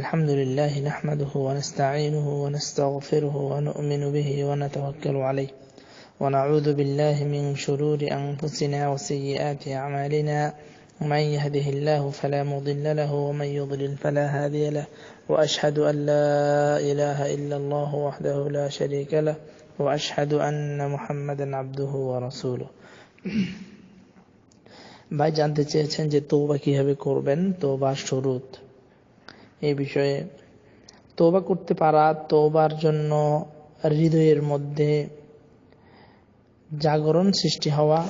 الحمد لله نحمده ونستعينه ونستغفره ونؤمن به ونتوكل عليه ونعوذ بالله من شرور أنفسنا وسيئات أعمالنا من يهده الله فلا مضل له ومن يضلل فلا هادي له وأشهد أن لا إله إلا الله وحده لا شريك له وأشهد أن محمدا عبده ورسوله. ভাই জানতে চেয়েছেন যে তৌবা কিভাবে করবেন? তৌবা শরুত। এই বিষয়ে তৌবা করতে পারা তৌবার জন্য হৃদয়ের মধ্যে জাগরণ সৃষ্টি হওয়া,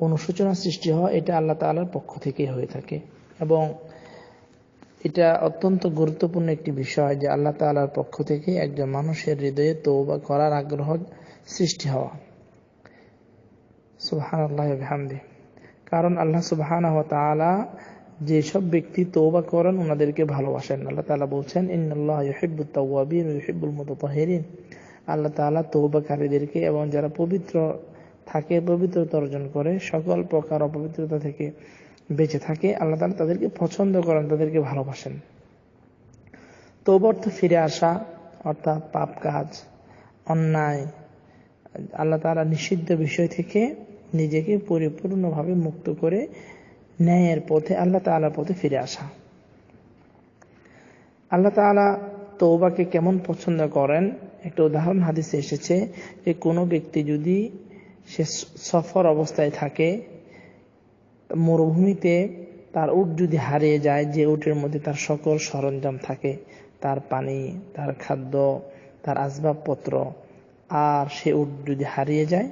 অনুশোচনা সৃষ্টি হওয়া, এটা আল্লাহ তালার পক্ষ থেকে হয়ে থাকে। এবং এটা অত্যন্ত গুরুত্বপূর্ণ একটি বিষয় যে আল্লাহ তালার পক্ষ থেকে একজন মানুষের হৃদয়ে তৌবা করার আগ্রহ সৃষ্টি হওয়া। সুহান আল্লাহ কারণ আল্লাহ সুবাহান তালা যেসব ব্যক্তি তৌবা করেন ওনাদেরকে ভালোবাসেন। আল্লাহ তালা বলছেন ইন্নআল্লাহ আল্লাহ তালা তৌবাকারীদেরকে এবং যারা পবিত্র থাকে, পবিত্রতা অর্জন করে, সকল প্রকার অপবিত্রতা থেকে বেঁচে থাকে, আল্লাহ তালা তাদেরকে পছন্দ করেন, তাদেরকে ভালোবাসেন। তৌব অর্থ ফিরে আসা, অর্থাৎ পাপ কাজ, অন্যায়, আল্লাহ তালা নিষিদ্ধ বিষয় থেকে নিজেকে পরিপূর্ণভাবে মুক্ত করে ন্যায়ের পথে, আল্লাহ তালার পথে ফিরে আসা। আল্লাহ তালা তৌবাকে কেমন পছন্দ করেন? একটা উদাহরণ হাদিসে এসেছে যে, কোনো ব্যক্তি যদি সে সফর অবস্থায় থাকে, মরুভূমিতে তার উট যদি হারিয়ে যায়, যে উটের মধ্যে তার সকল সরঞ্জাম থাকে, তার পানি, তার খাদ্য, তার আসবাবপত্র, আর সে উট যদি হারিয়ে যায়,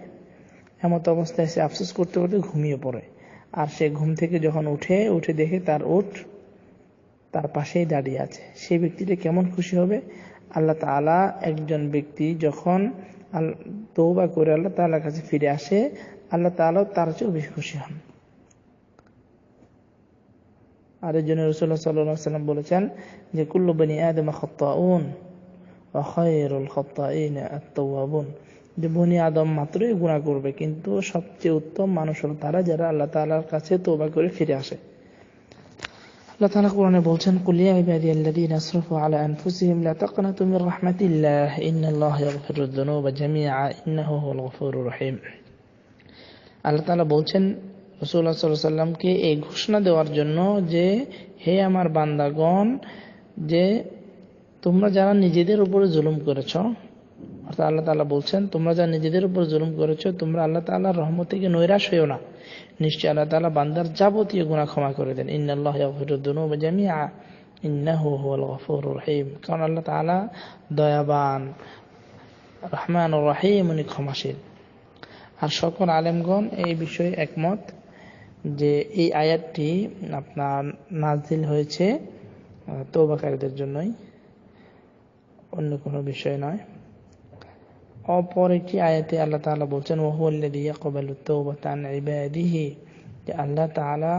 এমত অবস্থায় সে আফসোস করতে করতে ঘুমিয়ে পড়ে। আর সে ঘুম থেকে যখন উঠে উঠে দেখে তার উঠ তার পাশেই দাঁড়িয়ে আছে। সেই ব্যক্তিটা কেমন খুশি হবে? আল্লাহ তালা একজন ব্যক্তি যখন তৌবা করে আল্লাহ তালার কাছে ফিরে আসে, আল্লাহ তালাও তার চেয়েও বেশি খুশি হন। আর এই জন্য রসুল্লাহ সাল্লাম বলেছেন যে, কুল্লু বনি আদম খত্তাউন খয়রুল খত্তাইন আত্মাবুন যে বনি আদম মাত্রই গুণা করবে, কিন্তু সবচেয়ে উত্তম মানুষ হল তারা যারা আল্লাহ তালার কাছে তোবা করে ফিরে আসে। আল্লাহ তাআলা কোরআনে বলছেন, কুল ইবাদিয়াল্লাযীনা আসরাফু আলা আনফুসিহিম লা তাকনাতু মির রাহমাতিল্লাহ, ইন্নাল্লাহা যুনুবা জামিআ, ইন্নাহু হুয়াল গফুরুর আল্লাহ তাআলা বলছেন, রাসূলুল্লাহ সাল্লাল্লাহু আলাইহি সাল্লামকে এই ঘোষণা দেওয়ার জন্য যে, হে আমার বান্দাগণ, যে তোমরা যারা নিজেদের উপরে জুলুম করেছ আল্লাহ তালা বলছেন, তোমরা যা নিজেদের উপর জুলুম করেছ, তোমরা আল্লাহ তাল্লাহ রহমত থেকে নৈরাশ হইও না। নিশ্চয় আল্লাহ তালা বান্দার যাবতীয় গুণা ক্ষমা করে দেন। ইন্নআল্লাহ কারণ আল্লাহ তাআলা দয়াবান রহমান রহিম, উনি ক্ষমাশীল। আর সকল আলেমগণ এই বিষয়ে একমত যে এই আয়াতটি আপনার নাজিল হয়েছে তৌবাকারীদের জন্যই। অন্য কোনো বিষয় নয়। অপর একটি আয়াতে আল্লাহ তাআলা বলছেন আল্লাহ তাআলা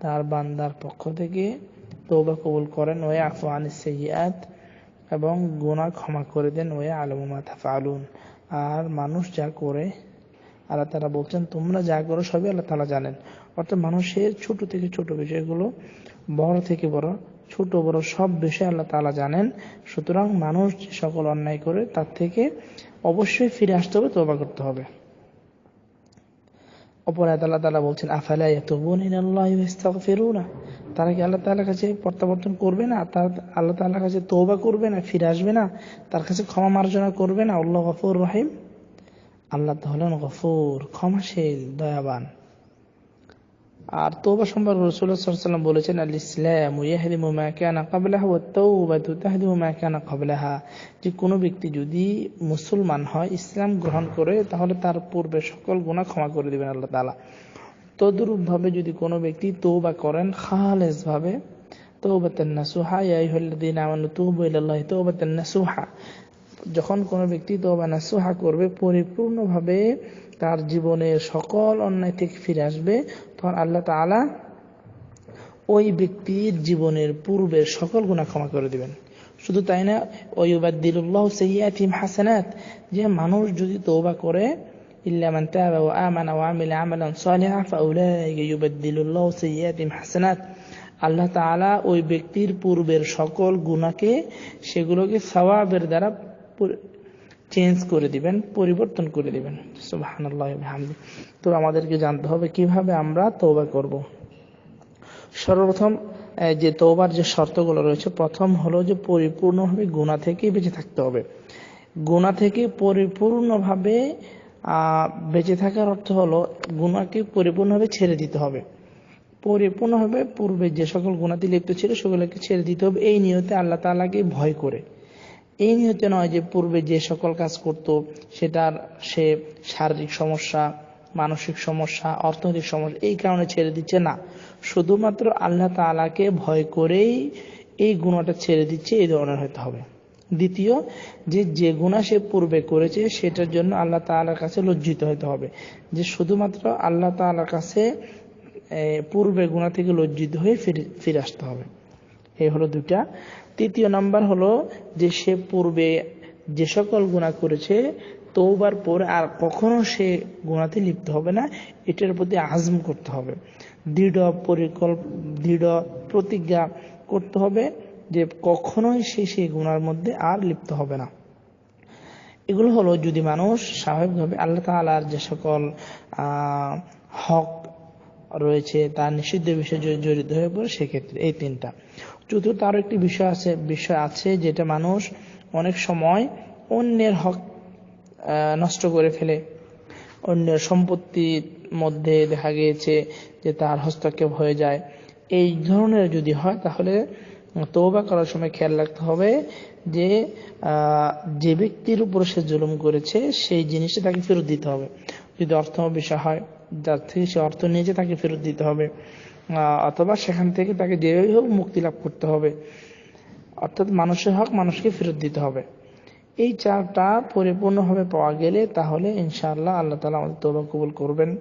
তার বান্দার পক্ষ থেকে তৌবা কবুল করেন, ওয়া আফু আনিস এবং গুনাহ ক্ষমা করে দেন, ওয়া আলামু মা তাফআলুন আর মানুষ যা করে, আল্লাহ তাআলা বলছেন, তোমরা যা করো সবই আল্লাহ তালা জানেন অর্থাৎ মানুষের ছোট থেকে ছোট বিষয়গুলো বড় থেকে বড় ছোট বড় সব বিষয় আল্লাহ তালা জানেন। সুতরাং মানুষ যে সকল অন্যায় করে, তার থেকে অবশ্যই ফিরে আসতে হবে তোবা করতে হবে। অপরাধ আল্লাহ তালা বলছেন, আফালা ফেরুনা তারা কি আল্লাহ তালার কাছে প্রত্যাবর্তন করবে না? তার আল্লাহ তাল্লাহ কাছে তোবা করবে না, ফিরে আসবে না? তার কাছে ক্ষমা মার্জনা করবে না? আল্লাহ গফুর রহিম। আল্লাহ হলেন গফুর, ক্ষমাশীল, দয়াবান। আর তৌবা সম্পর্কে রসুল্লাহ সাল্লাম বলেছেন আল ইসলাম ইয়াহদিমু মা কানা ক্বাবলাহা ওয়া তাওবাতু তাহদিমু মা কানা ক্বাবলাহা। যে কোনো ব্যক্তি যদি মুসলমান হয়, ইসলাম গ্রহণ করে, তাহলে তার পূর্বে সকল গুনাহ ক্ষমা করে দিবেন আল্লাহ তালা তদ্রূপ ভাবে যদি কোনো ব্যক্তি তৌবা করেন খালেস ভাবে তৌবাতান নাসুহা ইয়া আইয়ুহাল্লাযীনা আমানু তুবু ইলাল্লাহি তৌবাতান নাসুহা। যখন কোনো ব্যক্তি তোবা নাসুহা করবে, পরিপূর্ণভাবে তার জীবনের সকল অন্যায় থেকে ফিরে আসবে, তখন আল্লাহ তালা ওই ব্যক্তির জীবনের পূর্বের সকল গুণা ক্ষমা করে দিবেন। শুধু তাই না ওয়ুবাদ্দিল্লাহ সৈয়াতিম হাসানাত, যে মানুষ যদি তোবা করে ইল্লামান হাসানাত। আল্লাহ তাআলা ওই ব্যক্তির পূর্বের সকল গুণাকে সেগুলোকে সবাবের দ্বারা চেঞ্জ করে দিবেন, পরিবর্তন করে দিবেন। সুবহানাল্লাহ বিহামদি। তো আমাদেরকে জানতে হবে কীভাবে আমরা তৌবা করব। সর্বপ্রথম যে তওবার যে শর্তগুলো রয়েছে, প্রথম হলো যে পরিপূর্ণভাবে গুণা থেকে বেঁচে থাকতে হবে। গুণা থেকে পরিপূর্ণভাবে বেঁচে থাকার অর্থ হলো গুণাকে পরিপূর্ণভাবে ছেড়ে দিতে হবে। পরিপূর্ণভাবে পূর্বে যে সকল গুণাতে লিপ্ত ছিল, সেগুলোকে ছেড়ে দিতে হবে। এই নিয়তে আল্লাহ তাআলাকে ভয় করে। এই নিয়তে নয় যে পূর্বে যে সকল কাজ করত, সেটার সে শারীরিক সমস্যা, মানসিক সমস্যা, অর্থনৈতিক সমস্যা এই কারণে ছেড়ে দিচ্ছে না। শুধুমাত্র আল্লাহ তাআলাকে ভয় করেই এই গুণাটা ছেড়ে দিচ্ছে, এই ধরনের হতে হবে। দ্বিতীয়, যে যে গুণা সে পূর্বে করেছে, সেটার জন্য আল্লাহ তাআলার কাছে লজ্জিত হতে হবে। যে শুধুমাত্র আল্লাহ তাআলার কাছে পূর্বে গুণা থেকে লজ্জিত হয়ে ফিরে ফিরে আসতে হবে। এই হলো দুইটা। তৃতীয় নাম্বার হলো যে সে পূর্বে যে সকল গুণা করেছে তৌবার পর আর কখনো সে গুণাতে লিপ্ত হবে না। এটার প্রতি আজম করতে হবে। দৃঢ় পরিকল্প, দৃঢ় প্রতিজ্ঞা করতে হবে যে কখনোই সে সেই গুণার মধ্যে আর লিপ্ত হবে না। এগুলো হলো যদি মানুষ স্বাভাবিকভাবে আল্লাহ তাআলার যে সকল হক রয়েছে, তার নিষিদ্ধ বিষয়ে জড়িত হয়ে পড়ে, সেক্ষেত্রে এই তিনটা। চতুর্থ আরও একটি বিষয় আছে বিষয় আছে যেটা মানুষ অনেক সময় অন্যের হক নষ্ট করে ফেলে। অন্যের সম্পত্তির মধ্যে দেখা গিয়েছে যে তার হস্তক্ষেপ হয়ে যায়। এই ধরনের যদি হয়, তাহলে তৌবা করার সময় খেয়াল রাখতে হবে যে যে ব্যক্তির উপর সে জুলুম করেছে, সেই জিনিসটা তাকে ফেরত দিতে হবে। যদি অর্থ বিষয় হয়, যার থেকে সে অর্থ নিয়েছে, তাকে ফেরত দিতে হবে। অথবা সেখান থেকে তাকে যেভাবে হোক মুক্তি লাভ করতে হবে। অর্থাৎ মানুষের হক মানুষকে ফেরত দিতে হবে। এই চারটা পরিপূর্ণভাবে পাওয়া গেলে তাহলে ইনশাআল্লাহ আল্লাহ তালা আমাদের তৌবা কবুল করবেন।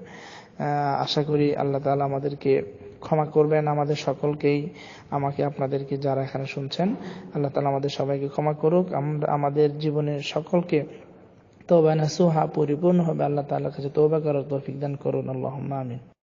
আশা করি আল্লাহ তালা আমাদেরকে ক্ষমা করবেন, আমাদের সকলকেই, আমাকে আপনাদেরকে যারা এখানে শুনছেন, আল্লাহ তালা আমাদের সবাইকে ক্ষমা করুক। আমরা, আমাদের জীবনের সকলকে তৌবা নাসুহা পরিপূর্ণভাবে আল্লাহ তাআলার কাছে তৌবা করার তৌফিক দান করুন। আল্লাহ আমিন।